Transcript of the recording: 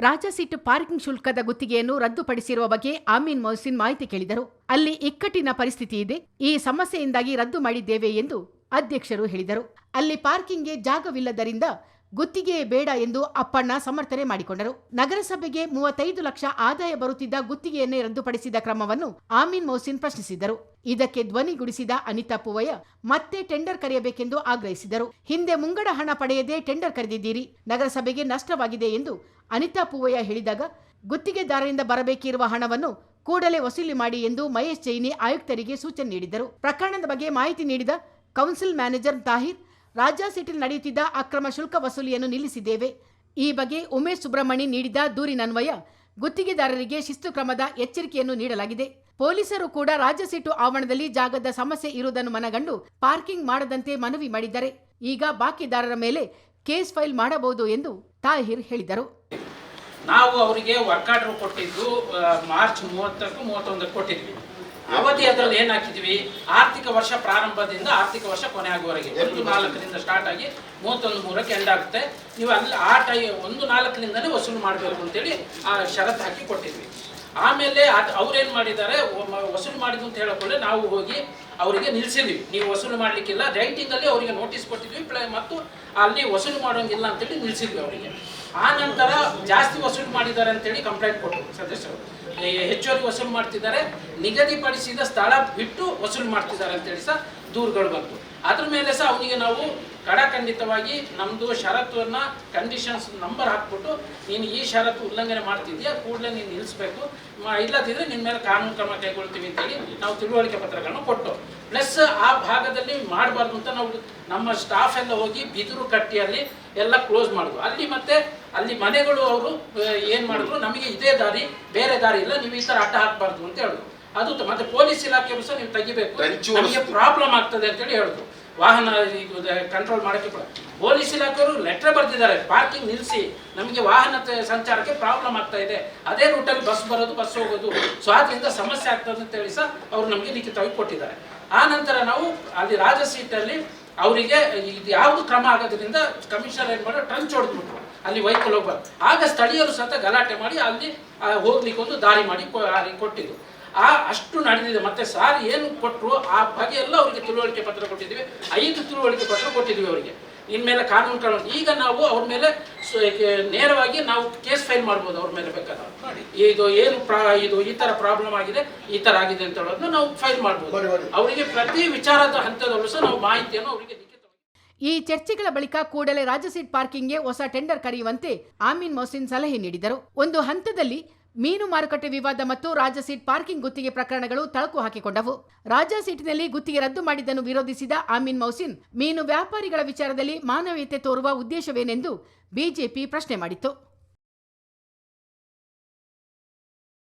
Raja Seat parking ಶುಲ್ಕದ ಗುತ್ತಿಗೆಯನ್ನು ರದ್ದುಪಡಿಸಿರುವ ಬಗ್ಗೆ ಆಮೀನ್ ಮೊಹಸಿನ್ ಮಾಹಿತಿ ಕೇಳಿದರು. ಅಲ್ಲಿ ಇಕ್ಕಟ್ಟಿನ ಪರಿಸ್ಥಿತಿ ಇದೆ. ಈ ಸಮಸ್ಯೆಯಿಂದಾಗಿ ರದ್ದು ಮಾಡಿದ್ದೇವೆ ಎಂದು ಅಧ್ಯಕ್ಷರು ಹೇಳಿದರು. ಅಲ್ಲಿ ಪಾರ್ಕಿಂಗ್ಗೆ ಜಾಗವಿಲ್ಲದರಿಂದ ಗುತ್ತಿಗೆ ಬೇಡ ಎಂದು ಅಪ್ಪಣ್ಣ ಸಮರ್ಥನೆ ಮಾಡಿಕೊಂಡರು. ನಗರಸಭೆಗೆ ಮೂವತ್ತೈದು ಲಕ್ಷ ಆದಾಯ ಬರುತ್ತಿದ್ದ ಗುತ್ತಿಗೆಯನ್ನೇ ರದ್ದುಪಡಿಸಿದ ಕ್ರಮವನ್ನು ಆಮೀನ್ ಮೊಹಸಿನ್ ಪ್ರಶ್ನಿಸಿದರು. ಇದಕ್ಕೆ ಧ್ವನಿಗುಡಿಸಿದ ಅನಿತಾ ಪೂವಯ್ಯ, ಮತ್ತೆ ಟೆಂಡರ್ ಕರೆಯಬೇಕೆಂದು ಆಗ್ರಹಿಸಿದರು. ಹಿಂದೆ ಮುಂಗಡ ಹಣ ಪಡೆಯದೆ ಟೆಂಡರ್ ಕರೆದಿದ್ದೀರಿ. ನಗರಸಭೆಗೆ ನಷ್ಟವಾಗಿದೆ ಎಂದು ಅನಿತಾ ಪೂವಯ್ಯ ಹೇಳಿದಾಗ, ಗುತ್ತಿಗೆದಾರರಿಂದ ಬರಬೇಕಿರುವ ಹಣವನ್ನು ಕೂಡಲೇ ವಸೂಲಿ ಮಾಡಿ ಎಂದು ಮಹೇಶ್ ಜೈನಿ ಆಯುಕ್ತರಿಗೆ ಸೂಚನೆ ನೀಡಿದರು. ಪ್ರಕರಣದ ಬಗ್ಗೆ ಮಾಹಿತಿ ನೀಡಿದ ಕೌನ್ಸಿಲ್ ಮ್ಯಾನೇಜರ್ ತಾಹಿರ್ ರಾಜಾ ಸಿಟಿಲ್ ನಡೆಯುತ್ತಿದ್ದ ಅಕ್ರಮ ಶುಲ್ಕ ವಸೂಲಿಯನ್ನು ನಿಲ್ಲಿಸಿದ್ದೇವೆ. ಈ ಬಗ್ಗೆ ಉಮೇಶ್ ಸುಬ್ರಹ್ಮಣಿ ನೀಡಿದ ದೂರಿನನ್ವಯ ಗುತ್ತಿಗೆದಾರರಿಗೆ ಶಿಸ್ತು ಕ್ರಮದ ಎಚ್ಚರಿಕೆಯನ್ನು ನೀಡಲಾಗಿದೆ. ಪೊಲೀಸರು ಕೂಡ ರಾಜ್ಯ ಸೀಟು ಆವರಣದಲ್ಲಿ ಜಾಗದ ಸಮಸ್ಯೆ ಇರುವುದನ್ನು ಮನಗಂಡು ಪಾರ್ಕಿಂಗ್ ಮಾಡದಂತೆ ಮನವಿ ಮಾಡಿದ್ದಾರೆ. ಈಗ ಬಾಕಿದಾರರ ಮೇಲೆ ಕೇಸ್ ಫೈಲ್ ಮಾಡಬಹುದು ಎಂದು ತಾಹಿರ್ ಹೇಳಿದರು. ನಾವು ಅವರಿಗೆ ವರ್ಕ್ ಆರ್ಡರ್ ಕೊಟ್ಟಿದ್ದು ಮಾರ್ಚ್ ಮೂವತ್ತಕ್ಕೂ ಮೂವತ್ತೊಂದಕ್ಕೆ ಕೊಟ್ಟಿದ್ವಿ. ಅವಧಿ ಅದರಲ್ಲಿ ಏನ್ ಹಾಕಿದ್ವಿ? ಆರ್ಥಿಕ ವರ್ಷ ಪ್ರಾರಂಭದಿಂದ ಆರ್ಥಿಕ ವರ್ಷ ಕೊನೆ ಆಗುವವರೆಗೆ ಒಂದು ನಾಲ್ಕರಿಂದ ಸ್ಟಾರ್ಟ್ ಆಗಿ ಮೂವತ್ತೊಂದು ಮೂರಕ್ಕೆ ಎಂಡ್ ಆಗುತ್ತೆ. ನೀವು ಅಲ್ಲಿ ಆ ಟೈ ಒಂದು ನಾಲ್ಕರಿಂದನೇ ವಸೂಲು ಮಾಡಬೇಕು ಅಂತೇಳಿ ಆ ಷರತ್ತು ಹಾಕಿ ಕೊಟ್ಟಿದ್ವಿ. ಆಮೇಲೆ ಅದು ಅವ್ರೇನು ಮಾಡಿದ್ದಾರೆ ವಸೂಲಿ ಮಾಡಿದ್ದು ಅಂತ ಹೇಳಕೊಳ್ಳೆ ನಾವು ಹೋಗಿ ಅವರಿಗೆ ನಿಲ್ಲಿಸಿದ್ವಿ ನೀವು ವಸೂಲು ಮಾಡಲಿಕ್ಕಿಲ್ಲ, ರೈಟಿಂಗಲ್ಲಿ ಅವರಿಗೆ ನೋಟಿಸ್ ಕೊಟ್ಟಿದ್ವಿ ಮತ್ತು ಅಲ್ಲಿ ವಸೂಲಿ ಮಾಡೋಂಗಿಲ್ಲ ಅಂತೇಳಿ ನಿಲ್ಲಿಸಿದ್ವಿ ಅವರಿಗೆ. ಆ ನಂತರ ಜಾಸ್ತಿ ವಸೂಲು ಮಾಡಿದ್ದಾರೆ ಅಂತೇಳಿ ಕಂಪ್ಲೇಂಟ್ ಕೊಟ್ಟರು ಸದಸ್ಯರು. ಹೆಚ್ಚುವರಿ ವಸೂಲು ಮಾಡ್ತಿದ್ದಾರೆ, ನಿಗದಿಪಡಿಸಿದ ಸ್ಥಳ ಬಿಟ್ಟು ವಸೂಲು ಮಾಡ್ತಿದ್ದಾರೆ ಅಂತೇಳಿ ಸಹ ದೂರುಗಳು ಬಂತು. ಅದ್ರ ಮೇಲೆ ಸಹ ಅವನಿಗೆ ನಾವು ಕಡಾಖಂಡಿತವಾಗಿ ನಮ್ಮದು ಷರತ್ತನ್ನು ಕಂಡೀಷನ್ಸ್ ನಂಬರ್ ಹಾಕ್ಬಿಟ್ಟು, ನೀನು ಈ ಷರತ್ತು ಉಲ್ಲಂಘನೆ ಮಾಡ್ತಿದ್ಯಾ, ಕೂಡಲೇ ನೀನು ನಿಲ್ಲಿಸ್ಬೇಕು ಇಲ್ಲದಿದ್ರೆ ನಿನ್ನ ಮೇಲೆ ಕಾನೂನು ಕ್ರಮ ಕೈಗೊಳ್ತೀವಿ ಅಂತೇಳಿ ನಾವು ತಿಳುವಳಿಕೆ ಪತ್ರಗಳನ್ನು ಕೊಟ್ಟು ಪ್ಲಸ್ ಆ ಭಾಗದಲ್ಲಿ ಮಾಡಬಾರ್ದು ಅಂತ ನಾವು ನಮ್ಮ ಸ್ಟಾಫ್ ಎಲ್ಲ ಹೋಗಿ ಬಿದಿರು ಕಟ್ಟಿಯಲ್ಲಿ ಎಲ್ಲ ಕ್ಲೋಸ್ ಮಾಡಿದ್ರು ಅಲ್ಲಿ ಮತ್ತೆ ಅಲ್ಲಿ ಮನೆಗಳು ಅವರು ಏನು ಮಾಡಿದ್ರು? ನಮಗೆ ಇದೇ ದಾರಿ, ಬೇರೆ ದಾರಿ ಇಲ್ಲ, ನೀವು ಈ ಥರ ಅಡ್ಡ ಹಾಕಬಾರ್ದು ಅಂತ ಹೇಳಿದ್ರು ಅದು ಮತ್ತೆ ಪೊಲೀಸ್ ಇಲಾಖೆ ಸಹ ನೀವು ತೆಗಿಬೇಕು. ನಮಗೆ ಪ್ರಾಬ್ಲಮ್ ಆಗ್ತದೆ ಅಂತೇಳಿ ಹೇಳಿದ್ರು. ವಾಹನ ಕಂಟ್ರೋಲ್ ಮಾಡೋಕ್ಕೆ ಕೂಡ. ಪೊಲೀಸ್ ಇಲಾಖೆಯವರು ಲೆಟರ್ ಬರೆದಿದ್ದಾರೆ. ಪಾರ್ಕಿಂಗ್ ನಿಲ್ಲಿಸಿ ನಮಗೆ ವಾಹನ ಸಂಚಾರಕ್ಕೆ ಪ್ರಾಬ್ಲಮ್ ಆಗ್ತಾ ಇದೆ. ಅದೇ ರೂಟಲ್ಲಿ ಬಸ್ ಬರೋದು ಬಸ್ ಹೋಗೋದು. ಸೊ ಅದರಿಂದ ಸಮಸ್ಯೆ ಆಗ್ತದೆ ಅಂತ ಹೇಳಿ ಸಹ ಅವರು ನಮಗೆ ಲಿಖಿತವಾಗಿ ಕೊಟ್ಟಿದ್ದಾರೆ. ಆ ನಂತರ ನಾವು ಅಲ್ಲಿ ರಾಜ ಸೀಟಲ್ಲಿ ಅವರಿಗೆ ಇದು ಯಾವುದು ಕ್ರಮ ಆಗೋದ್ರಿಂದ ಕಮಿಷನರ್ ಏನು ಮಾಡೋ ಟ್ರಂಚ್ ಹೊಡೆದ್ಬಿಟ್ರು. ಅಲ್ಲಿ ವೈಕಲ್ ಹೋಗ್ಬಾರ್ದು ಆಗ ಸ್ಥಳೀಯರು ಸಹ ಗಲಾಟೆ ಮಾಡಿ ಅಲ್ಲಿ ಹೋಗ್ಲಿಕ್ಕೆ ಒಂದು ದಾರಿ ಮಾಡಿ ಕೊಟ್ಟಿದ್ದು ಆ ಅಷ್ಟು ನಡೆದಿದೆ. ಮತ್ತೆ ಸಾರ್ ಏನು ಕೊಟ್ಟರು ಆ ಬಗ್ಗೆ ಎಲ್ಲ ಅವರಿಗೆ ತಿಳುವಳಿಕೆ ಪತ್ರ ಕೊಟ್ಟಿದ್ದೀವಿ. ಐದು ತಿಳುವಳಿಕೆ ಪತ್ರ ಕೊಟ್ಟಿದ್ದೀವಿ ಅವರಿಗೆ. ಇನ್ಮೇಲೆ ಕಾನೂನು ಕಾನೂನು ಈಗ ನಾವು ಅವ್ರ ಮೇಲೆ ನೇರವಾಗಿ ನಾವು ಕೇಸ್ ಫೈಲ್ ಮಾಡ್ಬೋದು ಅವ್ರ ಮೇಲೆ ಬೇಕಾದ್ರೆ ಇದು ಏನು ಪ್ರಾ ಇದು ಈ ಥರ ಪ್ರಾಬ್ಲಮ್ ಆಗಿದೆ ಈ ಥರ ಆಗಿದೆ ಅಂತ ಹೇಳೋದನ್ನ ನಾವು ಫೈಲ್ ಮಾಡ್ಬೋದು. ಮಾಡಿ, ಮಾಡಿ. ಅವರಿಗೆ ಪ್ರತಿ ವಿಚಾರದ ಹಂತದಲ್ಲೂ ಸಹ ನಾವು ಮಾಹಿತಿಯನ್ನು ಅವರಿಗೆ ಈ ಚರ್ಚೆಗಳ ಬಳಿಕ ಕೂಡಲೇ ರಾಜಸೀಟ್ ಸೀಟ್ ಪಾರ್ಕಿಂಗ್ಗೆ ಹೊಸ ಟೆಂಡರ್ ಕರೆಯುವಂತೆ ಆಮೀನ್ ಮೊಹಸಿನ್ ಸಲಹೆ ನೀಡಿದರು. ಒಂದು ಹಂತದಲ್ಲಿ ಮೀನು ಮಾರುಕಟ್ಟೆ ವಿವಾದ ಮತ್ತು ರಾಜ್ಯ ಸೀಟ್ ಪಾರ್ಕಿಂಗ್ ಗುತ್ತಿಗೆ ಪ್ರಕರಣಗಳು ತಳಕು ಹಾಕಿಕೊಂಡವು. ರಾಜ್ಯ ಸೀಟಿನಲ್ಲಿ ಗುತ್ತಿಗೆ ರದ್ದು ಮಾಡಿದ್ದನ್ನು ವಿರೋಧಿಸಿದ ಅಮೀನ್ ಮೌಸಿನ್, ಮೀನು ವ್ಯಾಪಾರಿಗಳ ವಿಚಾರದಲ್ಲಿ ಮಾನವೀಯತೆ ತೋರುವ ಉದ್ದೇಶವೇನೆಂದು ಬಿಜೆಪಿ ಪ್ರಶ್ನೆ ಮಾಡಿತ್ತು.